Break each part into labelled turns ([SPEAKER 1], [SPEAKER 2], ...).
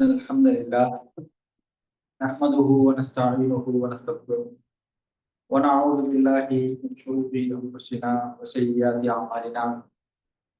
[SPEAKER 1] الحمد لله نحمده ونستعينه ونستغفره ونعوذ بالله من شرور انفسنا وسيئات اعمالنا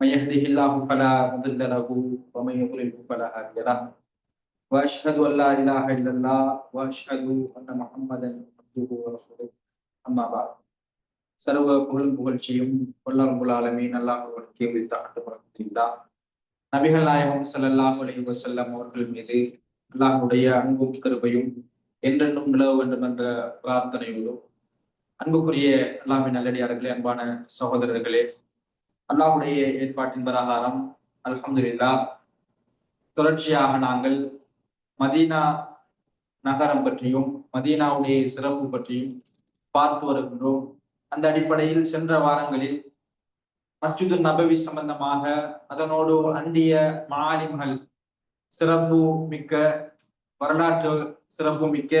[SPEAKER 1] من يهده الله فلا مضل له ومن يضلل فلا هادي له واشهد ان لا اله الا الله واشهد ان محمدا عبده ورسوله اما بعد சர்வ புகழ் புகழ்ச்சியும் வல்லரபுல் ஆலமீன் அல்லாஹ் ஒருக்கே உரித்த ஆண்டு வழங்குகின்றா நபிகள் நாயகம் ஸல்லல்லாஹு அலைஹி வஸல்லம் அவர்கள் மீது அல்லாஹுடைய அன்பும் கருவையும் என்றென்றும் நிலவ வேண்டும் என்ற பிரார்த்தனையோடும் அன்புக்குரிய அல்லாஹின் நல்லடியார்களே அன்பான சகோதரர்களே அல்லாஹ்வுடைய ஏற்பாட்டின் பிரகாரம் அல்ஹம்துலில்லாஹ் தொடர்ச்சியாக நாங்கள் மதீனா நகரம் பற்றியும் மதீனாவுடைய சிறப்பு பற்றியும் பார்த்து வருகின்றோம். அந்த அடிப்படையில் சென்ற வாரங்களில் மஸ்ஜிது நபவி சம்பந்தமாக அதனோடு அண்டிய மாலிம்கள் சிறப்பு மிக்க வரலாற்று சிறப்பு மிக்க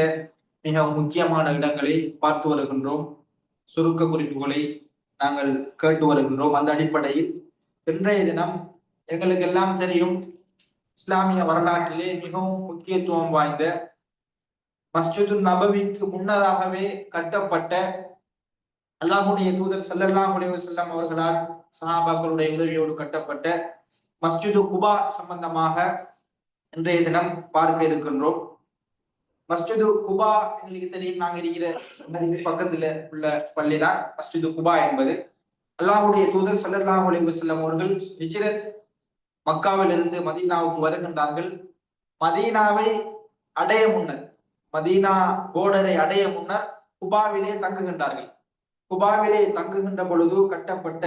[SPEAKER 1] மிக முக்கியமான இடங்களை பார்த்து வருகின்றோம். சுருக்க குறிப்புகளை நாங்கள் கேட்டு வருகின்றோம். அந்த அடிப்படையில் இன்றைய தினம் எங்களுக்கு எல்லாம் தெரியும் இஸ்லாமிய வரலாற்றிலே மிகவும் முக்கியத்துவம் வாய்ந்த மஸ்ஜிது நபவிக்கு முன்னதாகவே கட்டப்பட்ட அல்லாஹுடைய தூதர் சல்லல்லாஹு அலைஹி வஸல்லம் அவர்களால் சஹாபாக்களுடைய உதவியோடு கட்டப்பட்ட மஸ்ஜிது குபா சம்பந்தமாக இன்றைய தினம் பார்க்க இருக்கின்றோம். மஸ்ஜிது குபா எங்களுக்கு தெரியும் நாங்க இருக்கிற பக்கத்துல உள்ள பள்ளி தான் மஸ்ஜிது குபா என்பது. அல்லாஹுடைய தூதர் சல்லல்லாஹு அலைஹி செல்லம் அவர்கள் ஹிஜ்ரத் மக்காவில் இருந்து மதீனாவுக்கு வருகின்றார்கள். மதீனாவை அடைய முன்னர் மதீனா போர்டரை அடைய முன்னர் குபாவிலே தங்குகின்றார்கள். குபாவிலே தங்குகின்ற பொழுது கட்டப்பட்ட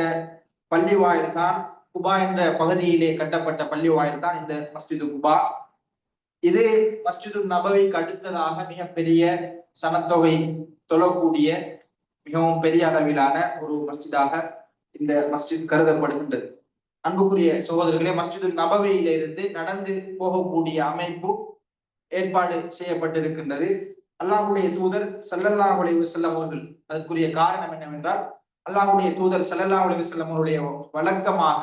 [SPEAKER 1] பள்ளி வாயில் தான் குபா என்ற பகுதியிலே கட்டப்பட்ட பள்ளி வாயில் தான் இந்த மஸ்ஜிது குபா. இது மஸ்ஜிது நபவிக்கு அடுத்ததாக மிகப்பெரிய சனத்தொகை தொழக்கூடிய மிகவும் பெரிய அளவிலான ஒரு மஸ்ஜிதாக இந்த மஸ்ஜித் கருதப்படுகின்றது. அன்புக்குரிய சகோதரர்களே மஸ்ஜிது நபவையிலிருந்து நடந்து போகக்கூடிய அமைப்பு ஏற்பாடு செய்யப்பட்டிருக்கின்றது. அல்லாஹுடைய தூதர் சல்லல்லா உலக செல்லம் அவர்கள் அதற்குரிய காரணம் என்னவென்றால் அல்லாஹுடைய தூதர் சல்லல்லா உலக செல்லம் அவருடைய வழக்கமாக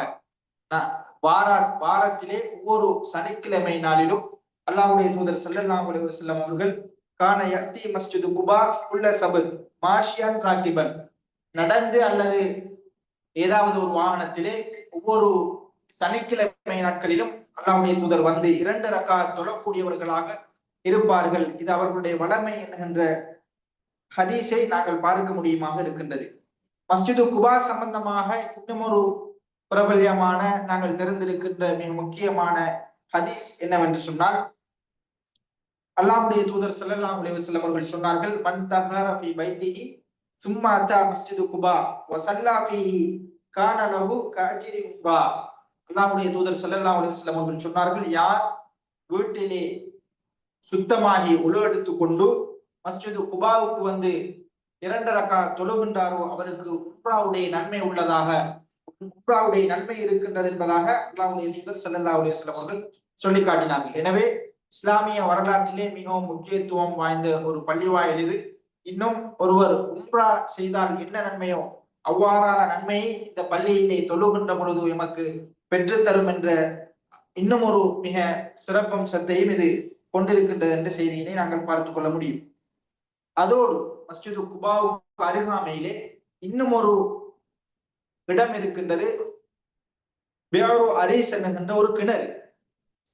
[SPEAKER 1] வார வாரத்திலே ஒவ்வொரு சனிக்கிழமை நாளிலும் அல்லாஹுடைய தூதர் சல்லல்லா உலக அவர்கள் கான யத்தி மஸ்ஜிது குபா உள்ள சபத் மாஷியான் ராக்கிபன். நடந்து அல்லது ஏதாவது ஒரு வாகனத்திலே ஒவ்வொரு சனிக்கிழமை நாட்களிலும் அல்லாவுடைய தூதர் வந்து இரண்டு ரக்கா தொழக்கூடியவர்களாக இருப்பார்கள். இது அவர்களுடைய வளமை என்கின்ற ஹதீஸை நாங்கள் பார்க்க முடியுமாக இருக்கின்றது. மஸ்ஜிது குபா சம்பந்தமாக இன்னும் ஒரு பிரபல்யமான நாங்கள் தெரிந்திருக்கின்ற மிக முக்கியமான ஹதீஸ் என்னவென்று சொன்னால் அல்லாஹுடைய தூதர் செல்லலாம் அலைஹி வஸல்லம் அவர்கள் சொன்னார்கள் மன் தஹர ஃபி சும்மா அத்தா மஸ்ஜிது குபா வ ஸல்லா ஃபீஹி கான லஹு அல்லாஹுடைய தூதர் சல்லல்லாஹு அலைஹி வஸல்லம் அவர்கள் சொன்னார்கள் யார் வீட்டிலே சுத்தமாகி உழு எடுத்து கொண்டு மஸ்ஜிது குபாவுக்கு வந்து இரண்டு ரக்கா தொழுகின்றாரோ அவருக்கு உப்ராவுடைய நன்மை உள்ளதாக உப்ராவுடைய நன்மை இருக்கின்றது என்பதாக அல்லாவுடைய தூதர் சல்லல்லா அலுவலம் அவர்கள் சொல்லி காட்டினார்கள். எனவே இஸ்லாமிய வரலாற்றிலே மிகவும் முக்கியத்துவம் வாய்ந்த ஒரு பள்ளிவாயில் இது. இன்னும் ஒருவர் உம்ரா செய்தால் என்ன நன்மையோ அவ்வாறான நன்மையை இந்த பள்ளியிலே தொழுகின்ற பொழுது எமக்கு பெற்றுத்தரும் என்ற இன்னும் ஒரு மிக சிறப்பம்சத்தையும் இது கொண்டிருக்கின்றது என்ற செய்தியினை நாங்கள் பார்த்து கொள்ள முடியும். அதோடு மஸ்ஜிது குபாவுக்கு அருகாமையிலே இன்னும் ஒரு இடம் இருக்கின்றது. வேறு அரீஸ் என்கின்ற ஒரு கிணறு.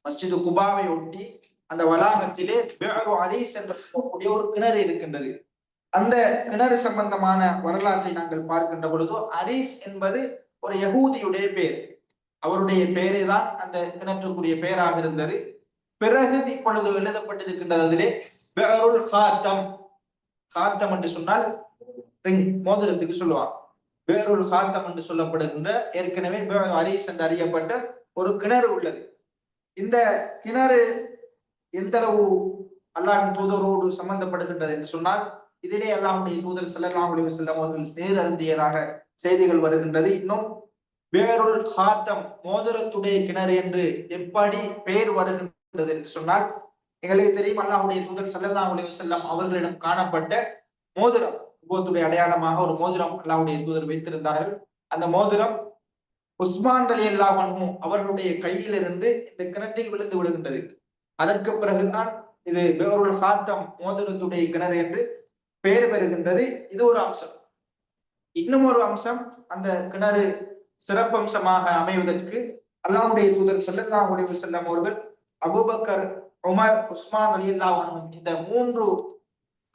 [SPEAKER 1] மஸ்ஜிது குபாவை ஒட்டி அந்த வளாகத்திலே வேறு அரீஸ் என்ற கூடிய ஒரு கிணறு இருக்கின்றது. அந்த கிணறு சம்பந்தமான வரலாற்றை நாங்கள் பார்க்கின்ற பொழுது அரீஸ் என்பது ஒரு யகூதியுடைய பேர். அவருடைய பெயரே தான் அந்த கிணற்றுக்குரிய பெயராக இருந்தது. பிறகு இப்பொழுது எழுதப்பட்டிருக்கின்றதிலே அதிலே பெருள் ஹாத்தம். காத்தம் என்று சொன்னால் ரிங் மோதிரத்துக்கு சொல்லுவான் வேறொரு காத்தம் என்று சொல்லப்படுகின்ற ஏற்கனவே அரீஸ் என்று அறியப்பட்ட ஒரு கிணறு உள்ளது. இந்த கிணறு எந்த அளவு அல்லாவின் தூதரோடு சம்பந்தப்படுகின்றது என்று சொன்னால் இதிலே அல்லாவுடைய தூதர் செல்லலாம் அலி செல்லம் அவர்கள் நேரருந்தியதாக செய்திகள் வருகின்றது. இன்னும் வேறொரு காத்தம் மோதிரத்துடைய கிணறு என்று எப்படி பெயர் வருகின்றது என்று சொன்னால் எங்களுக்கு தெரியும் அல்லாஹுடைய தூதர் சல்லல்லா அலி செல்லம் அவர்களிடம் காணப்பட்ட மோதிரம் உபத்துடைய அடையாளமாக ஒரு மோதிரம் அல்லாஹுடைய தூதர் வைத்திருந்தார்கள். அந்த மோதிரம் உஸ்மான் அலி அல்லாஹ் அவர்களுடைய கையிலிருந்து இந்த கிணற்றில் விழுந்து விடுகின்றது. அதற்கு பிறகுதான் இது பேருள் ஹாத்தம் மோதிரத்துடைய கிணறு என்று பெயர் பெறுகின்றது. இது ஒரு அம்சம். இன்னும் ஒரு அம்சம் அந்த கிணறு சிறப்பம்சமாக அமைவதற்கு அல்லாஹுடைய தூதர் செல்லல்லாஹுடைய செல்லம் அவர்கள் அபுபக்கர் உமர் உஸ்மான் அலி இந்த மூன்று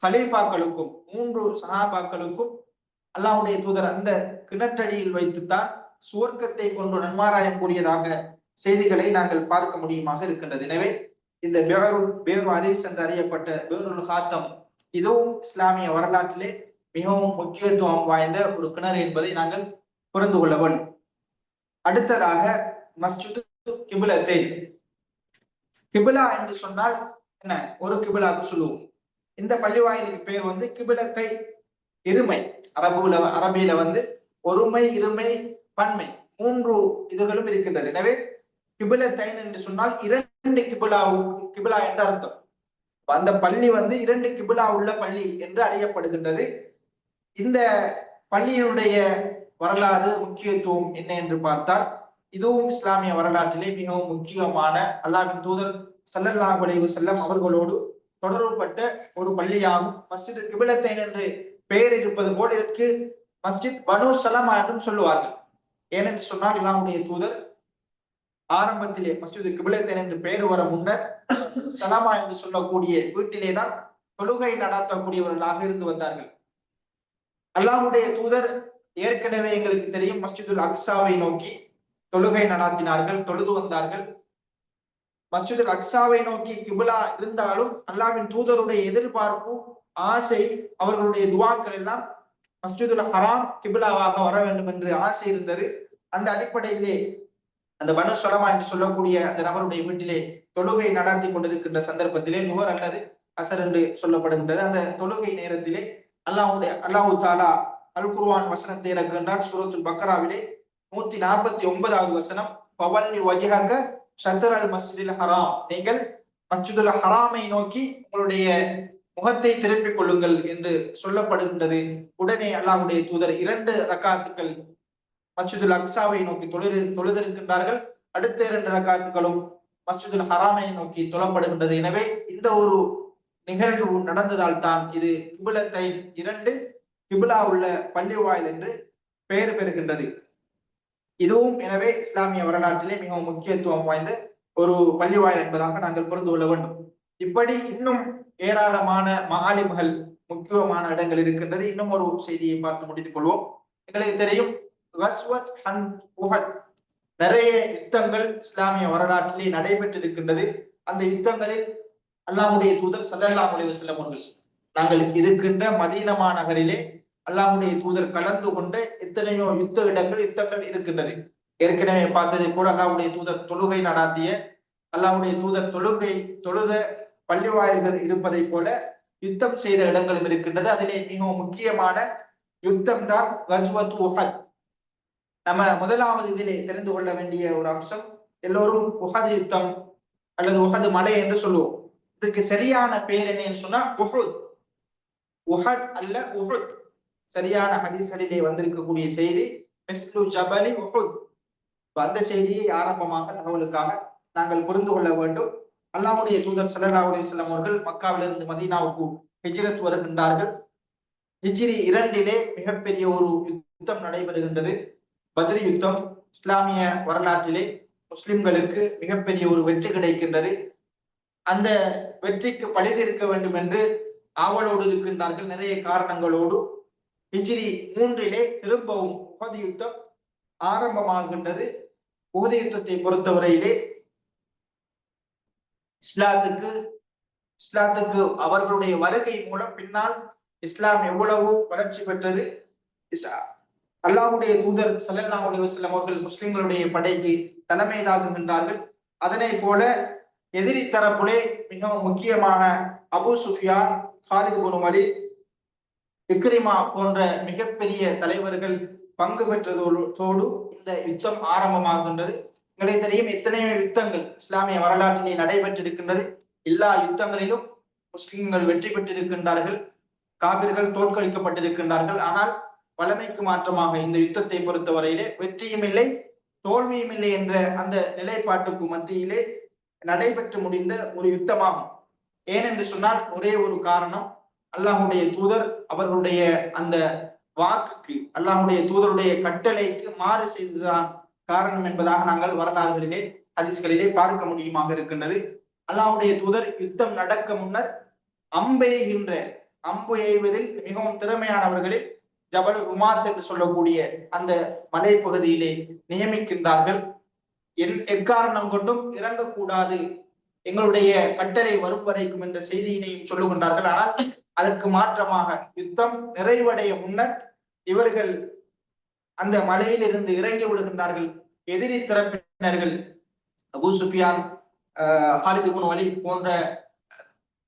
[SPEAKER 1] கலீஃபாக்களுக்கும் மூன்று சஹாபாக்களுக்கும் அல்லாவுடைய தூதர் அந்த கிணற்றடியில் வைத்துத்தான் சுவர்க்கத்தை கொண்டு நன்மாராயம் கூறியதாக செய்திகளை நாங்கள் பார்க்க முடியுமாக இருக்கின்றது. எனவே இந்த பேருள் பேரு அரிஸ் என்று அறியப்பட்ட பேருள் ஹாத்தம் இதுவும் இஸ்லாமிய வரலாற்றிலே மிகவும் முக்கியத்துவம் வாய்ந்த ஒரு கிணறு என்பதை நாங்கள் புரிந்து கொள்ள வேண்டும். அடுத்ததாக மஸ்ஜித் கிபிலத்தை கிபிலா என்று சொன்னால் என்ன? ஒரு கிபிலாக்கு சொல்லுவோம். இந்த பள்ளிவாயிலுக்கு பேர் வந்து கிபிலத்தை இருமை அரபுல அரபியில வந்து ஒருமை இருமை பன்மை. மூன்று இதுகளும் இருக்கின்றது. எனவே கிபிலத்தைன் என்று சொன்னால் இரண்டு கிபிலா கிபிலா என்ற அர்த்தம். அந்த பள்ளி வந்து இரண்டு கிபிலா உள்ள பள்ளி என்று அறியப்படுகின்றது. இந்த பள்ளியினுடைய வரலாறு முக்கியத்துவம் என்ன என்று பார்த்தால் இதுவும் இஸ்லாமிய வரலாற்றிலே மிகவும் முக்கியமான அல்லாவின் தூதர் சல்லல்லாஹ் அலைஹி செல்லம் அவர்களோடு தொடர்புபட்ட ஒரு பள்ளியாகும். மஸ்ஜித் கிபிலத்தைன் என்று பெயர் இருப்பது போல் இதற்கு மஸ்ஜித் பனு சலமா என்றும் சொல்லுவார்கள். ஏனென்று சொன்னால் இல்லாமுடைய தூதர் ஆரம்பத்திலே மஸ்ஜித் கிபிலத்தைன் என்று பெயர் வர முன்னர் சலாமா என்று சொல்லக்கூடிய வீட்டிலே தான் தொழுகை நடத்தக்கூடியவர்களாக இருந்து வந்தார்கள். அல்லாஹுடைய தூதர் ஏற்கனவே எங்களுக்கு தெரியும் மஸ்ஜிதுல் அக்சாவை நோக்கி தொழுகை நடாத்தினார்கள் தொழுது வந்தார்கள். மஸ்ஜிதுல் அக்ஸாவை நோக்கி கிபுலா இருந்தாலும் அல்லாவின் தூதருடைய எதிர்பார்ப்பு ஆசை அவர்களுடைய துவாக்கள் எல்லாம் மஸ்ஜிதுல் ஹராம் கிபிலாவாக வர வேண்டும் என்று ஆசை இருந்தது. அந்த அடிப்படையிலே அந்த பனு சொலமா என்று சொல்லக்கூடிய அந்த நபருடைய வீட்டிலே தொழுகை நடத்தி கொண்டிருக்கின்ற சந்தர்ப்பத்திலே நுகர் அல்லது அசர் என்று சொல்லப்படுகின்றது. அந்த தொழுகை நேரத்திலே அல்லாஹுடைய அல்லாஹு தாலா அல் குருவான் வசனத்தை இறக்குகின்றான். சூரத்துல் பக்ராவிலே நூத்தி நாற்பத்தி ஒன்பதாவது வசனம் பவல்லி வஜிஹக ஷத்தர் அல் மஸ்ஜிதில் ஹராம். நீங்கள் மஸ்ஜிதுல் ஹராமை நோக்கி உங்களுடைய முகத்தை திருப்பிக் கொள்ளுங்கள் என்று சொல்லப்படுகின்றது. உடனே அல்லாஹுடைய தூதர் இரண்டு ரக்காத்துக்கள் மஸ்ஜிதுல் அக்சாவை நோக்கி தொழில் தொழுதிருக்கின்றார்கள். அடுத்த இரண்டு ரக்காத்துகளும் மஸ்ஜிதுல் ஹராமை நோக்கி தொழப்படுகின்றது. எனவே இந்த ஒரு நிகழ்வு நடந்ததால் தான் இது கிபிலத்தை இரண்டு கிபிலா உள்ள பள்ளி வாயில் என்று பெயர் பெறுகின்றது. இதுவும் எனவே இஸ்லாமிய வரலாற்றிலே மிகவும் முக்கியத்துவம் வாய்ந்த ஒரு பள்ளி வாயில் என்பதாக நாங்கள் புரிந்து கொள்ள வேண்டும். இப்படி இன்னும் ஏராளமான மாலிம்கள் முக்கியமான இடங்கள் இருக்கின்றது. இன்னும் ஒரு செய்தியை பார்த்து முடித்துக் கொள்வோம். எங்களுக்கு தெரியும் வஸ்வத் ஹன் புகழ் நிறைய யுத்தங்கள் இஸ்லாமிய வரலாற்றிலே நடைபெற்றிருக்கின்றது. அந்த யுத்தங்களில் அல்லாஹுடைய தூதர் சல்லல்லாஹ் அலைஹி வஸல்லம் நாங்கள் இருக்கின்ற மதீனமா நகரிலே அல்லாஹுடைய தூதர் கலந்து கொண்ட எத்தனையோ யுத்த இடங்கள் யுத்தங்கள் இருக்கின்றது ஏற்கனவே பார்த்ததை கூட அல்லாஹுடைய தூதர் தொழுகை நடாத்திய அல்லாஹுடைய தூதர் தொழுகை தொழுத பள்ளி வாயில்கள் இருப்பதை போல யுத்தம் செய்த இடங்களும் இருக்கின்றது. அதிலே மிகவும் முக்கியமான யுத்தம் தான் கஸ்வத் உஹத். நம்ம முதலாவது இதிலே தெரிந்து கொள்ள வேண்டிய ஒரு அம்சம் எல்லோரும் உஹது யுத்தம் அல்லது உஹது மலை என்று சொல்லுவோம். இதுக்கு சரியான பேர் என்னன்னு சொன்னா உஹுத். உஹத் அல்ல உஹுத். சரியான ஹதீஸ்களிலே வந்திருக்கக்கூடிய செய்தி மிஸ்லு ஜபலி உஹுத். அந்த செய்தியை ஆரம்பமாக தகவலுக்காக நாங்கள் புரிந்து கொள்ள வேண்டும். அல்லாவுடைய தூதர் சல்லல்லாஹு அலைஹி அவர்கள் மக்காவிலிருந்து மதீனாவுக்கு ஹிஜ்ரத் வருகின்றார்கள். ஹிஜ்ரி இரண்டிலே மிகப்பெரிய ஒரு யுத்தம் நடைபெறுகின்றது. பத்ரி யுத்தம் இஸ்லாமிய வரலாற்றிலே முஸ்லிம்களுக்கு மிகப்பெரிய ஒரு வெற்றி கிடைக்கின்றது. அந்த வெற்றிக்கு பழிதிருக்க வேண்டும் என்று ஆவலோடு இருக்கின்றார்கள். நிறைய காரணங்களோடு ஹிஜ்ரி மூன்றிலே திரும்பவும் உகது யுத்தம் ஆரம்பமாகின்றது. உகது யுத்தத்தை பொறுத்தவரையிலே இஸ்லாத்துக்கு இஸ்லாத்துக்கு அவர்களுடைய வருகை மூலம் பின்னால் இஸ்லாம் எவ்வளவு வளர்ச்சி பெற்றது? அல்லாஹுடைய தூதர் சல்லல்லா அலைஹி அவர்கள் முஸ்லிம்களுடைய படைக்கு தலைமை தாங்குகின்றார்கள் அதனை போல எதிரி தரப்புலே மிகவும் முக்கியமான அபு சுஃபியான் ஹாலிது குனுமலி விக்ரிமா போன்ற மிகப்பெரிய தலைவர்கள் பங்கு பெற்றதோடு இந்த யுத்தம் ஆரம்பமாகின்றது. எங்களை தெரியும் எத்தனையோ யுத்தங்கள் இஸ்லாமிய வரலாற்றிலே நடைபெற்றிருக்கின்றது. எல்லா யுத்தங்களிலும் முஸ்லிம்கள் வெற்றி பெற்றிருக்கின்றார்கள். காபிர்கள் தோற்கடிக்கப்பட்டிருக்கின்றார்கள். ஆனால் வளமைக்கு மாற்றமாக இந்த யுத்தத்தை பொறுத்தவரையிலே வெற்றியும் இல்லை தோல்வியும் இல்லை என்ற அந்த நிலைப்பாட்டுக்கு மத்தியிலே நடைபெற்று முடிந்த ஒரு யுத்தமாகும். ஏனென்று சொன்னால் ஒரே ஒரு காரணம் அல்லாஹுடைய தூதர் அவர்களுடைய அந்த வாக்குக்கு அல்லாஹுடைய தூதருடைய கட்டளைக்கு மாறு செய்ததுதான் காரணம் என்பதாக நாங்கள் வரலாறுகளிலே ஹதீஸ்களிலே பார்க்க முடியுமாக இருக்கின்றது. அல்லாஹுடைய தூதர் யுத்தம் நடக்க முன்னர் அம்பெய்கின்ற அம்பு எய்வதில் மிகவும் திறமையானவர்களில் ஜபல் ருமாத் என்று சொல்லக்கூடிய அந்த மலைப்பகுதியிலே நியமிக்கின்றார்கள். என் எக்காரணம் கொண்டும் இறங்கக்கூடாது எங்களுடைய கட்டளை வரும் வரைக்கும் என்ற செய்தியினையும் சொல்லுகின்றார்கள். ஆனால் அதற்கு மாற்றமாக யுத்தம் நிறைவடைய முன்னர் இவர்கள் அந்த மலையில் இருந்து இறங்கி விடுகின்றார்கள். எதிரி தரப்பினர்கள் அபு சுபியான் ஹாலிது குன் வலி போன்ற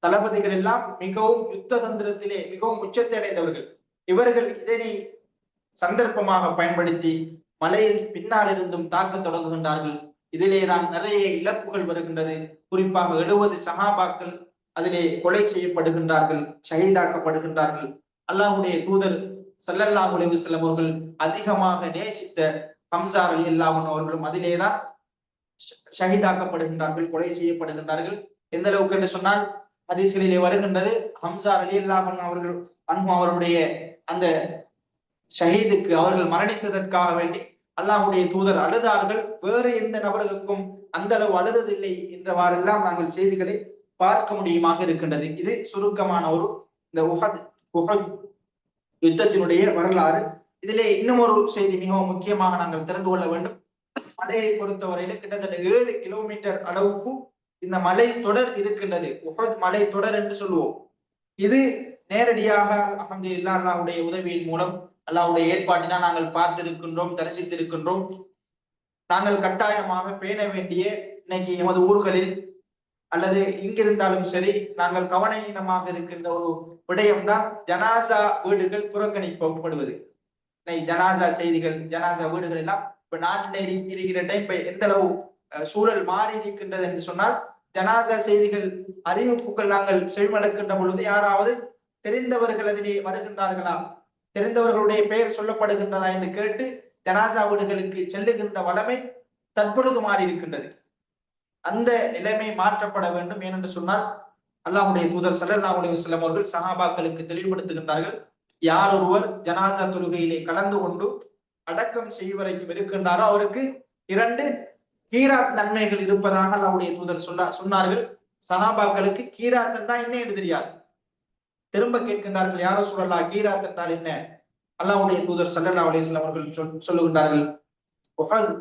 [SPEAKER 1] தளபதிகள் எல்லாம் மிகவும் யுத்த தந்திரத்திலே மிகவும் உச்சத்தை அடைந்தவர்கள். இவர்கள் இதனை சந்தர்ப்பமாக பயன்படுத்தி மலையில் பின்னால் இருந்தும் தாக்க தொடங்குகின்றார்கள். இதிலேதான் நிறைய இழப்புகள் வருகின்றது. குறிப்பாக எழுபது சகாபாக்கள் அதிலே கொலை செய்யப்படுகின்றார்கள் ஷஹீதாக்கப்படுகின்றார்கள். அல்லாஹுடைய தூதர் செல்லல்லா உலகு செல்லம் அவர்கள் அதிகமாக நேசித்த ஹம்சார் அலி அல்லாமன் அவர்களும் அதிலேதான் ஷஹீதாக்கப்படுகின்றார்கள் கொலை செய்யப்படுகின்றார்கள். எந்த அளவுக்கு என்று சொன்னால் ஹதீஸ்களிலே வருகின்றது ஹம்சார் அலி அல்லாமன் அவர்கள் அன்பு அவருடைய அந்த ஷஹீதுக்கு அவர்கள் மரணித்ததற்காக வேண்டி அல்லாஹுடைய தூதர் அழுதார்கள். வேறு எந்த நபர்களுக்கும் அந்த அளவு அழுததில்லை என்றவாறெல்லாம் நாங்கள் செய்திகளை பார்க்க முடியுமாக இருக்கின்றது. இது சுருக்கமான ஒரு இந்த உஹத் உஹத் யுத்தத்தினுடைய வரலாறு. இதிலே இன்னும் ஒரு செய்தி மிகவும் முக்கியமாக நாங்கள் தெரிந்து கொள்ள வேண்டும். மலையை பொறுத்தவரையில கிட்டத்தட்ட ஏழு கிலோமீட்டர் அளவுக்கு இந்த மலை தொடர் இருக்கின்றது. உஹத் மலை தொடர் என்று சொல்லுவோம். இது நேரடியாக அகமது இல்லா அல்லாவுடைய உதவியின் மூலம் அல்லாவுடைய ஏற்பாட்டினால் நாங்கள் பார்த்திருக்கின்றோம் தரிசித்திருக்கின்றோம். நாங்கள் கட்டாயமாக பேண வேண்டிய இன்னைக்கு எமது ஊர்களில் அல்லது இங்கிருந்தாலும் சரி நாங்கள் கவனீனமாக இருக்கின்ற ஒரு விடயம்தான் ஜனாசா வீடுகள் புறக்கணிக்கப்படுவது. ஜனாசா செய்திகள் ஜனாசா வீடுகள் எல்லாம் இப்ப நாட்டில் இருக்கிற டைம் இப்ப எந்த அளவு சூழல் மாறி இருக்கின்றது என்று சொன்னால் ஜனாசா செய்திகள் அறிவிப்புகள் நாங்கள் செவிமடுக்கின்ற பொழுது யாராவது தெரிந்தவர்கள் அதிலே வருகின்றார்களா? தெரிந்தவர்களுடைய பெயர் சொல்லப்படுகின்றதா என்று கேட்டு ஜனாசா வீடுகளுக்கு செல்லுகின்ற வளமை தற்பொழுது மாறி இருக்கின்றது. அந்த நிலைமை மாற்றப்பட வேண்டும் ஏனென்று சொன்னால் அல்லாஹுடைய தூதர் சல்லாஹுடைய செல்லம் அவர்கள் சஹாபாக்களுக்கு தெளிவுபடுத்துகின்றார்கள். யார் ஒருவர் ஜனாசா தொழுகையிலே கலந்து கொண்டு அடக்கம் செய்வரைக்கும் இருக்கின்றாரோ அவருக்கு இரண்டு கீராத் நன்மைகள் இருப்பதாக அல்லாவுடைய தூதர் சொல்ல சொன்னார்கள். சஹாபாக்களுக்கு கீராத் என்றால் என்ன என்று தெரியாது. திரும்ப கேட்கின்றார்கள் யாரோ சொல்லலா கீராத் என்றால் என்ன? அல்லாவுடைய தூதர் சல்லா அலிஸ்லாம் அவர்கள் சொல்லுகின்றார்கள்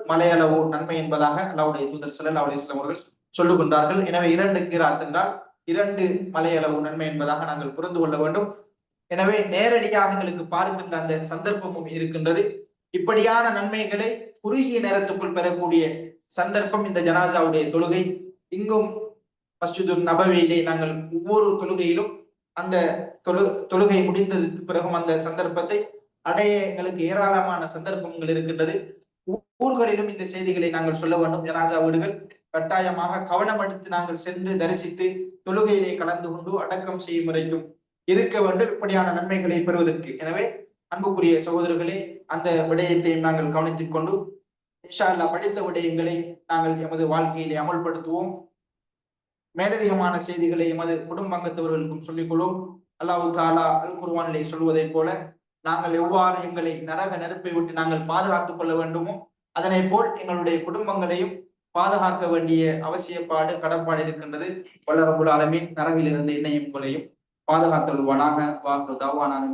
[SPEAKER 1] மலையளவு நன்மை என்பதாக அல்லாவுடைய தூதர் சல்லல்லா அலிஸ்லாம் அவர்கள் சொல்லுகின்றார்கள். எனவே இரண்டு கிராத் என்றால் இரண்டு மலையளவு நன்மை என்பதாக நாங்கள் புரிந்து கொள்ள வேண்டும். எனவே நேரடியாக எங்களுக்கு பார்க்கின்ற அந்த சந்தர்ப்பமும் இருக்கின்றது. இப்படியான நன்மைகளை குறுகிய நேரத்துக்குள் பெறக்கூடிய சந்தர்ப்பம் இந்த ஜனாசாவுடைய தொழுகை. இங்கும் மஸ்ஜிது நபவியிலே நாங்கள் ஒவ்வொரு தொழுகையிலும் அந்த தொழு தொழுகை முடிந்ததுக்கு பிறகும் அந்த சந்தர்ப்பத்தை அடைய எங்களுக்கு ஏராளமான சந்தர்ப்பங்கள் இருக்கின்றது. ஊர்களிலும் இந்த செய்திகளை நாங்கள் சொல்ல வேண்டும். ஜனாசா வீடுகள் கட்டாயமாக கவனம் எடுத்து நாங்கள் சென்று தரிசித்து தொழுகையிலே கலந்து கொண்டு அடக்கம் செய்யும் வரைக்கும் இருக்க வேண்டும். இப்படியான நன்மைகளை பெறுவதற்கு. எனவே அன்புக்குரிய சகோதரர்களே அந்த விடயத்தையும் நாங்கள் கவனித்துக் கொண்டு இன்ஷால்லா படித்த விடயங்களை நாங்கள் எமது வாழ்க்கையிலே அமல்படுத்துவோம். மேலதிகமான செய்திகளை எமது குடும்பங்கத்தவர்களுக்கும் சொல்லிக்கொள்வோம் அல்லாஹு தாலா அல் குர்வானிலே சொல்வதை போல நாங்கள் எவ்வாறு எங்களை நரக நெருப்பை விட்டு நாங்கள் பாதுகாத்துக் கொள்ள வேண்டுமோ அதனை போல் எங்களுடைய குடும்பங்களையும் பாதுகாக்க வேண்டிய அவசியப்பாடு கடப்பாடு இருக்கின்றது. வல்லரபுல் ஆலமின் நரகில் இருந்து என்னையும் கொலையும் பாதுகாத்தல்வானாக வாக்கு தவானாக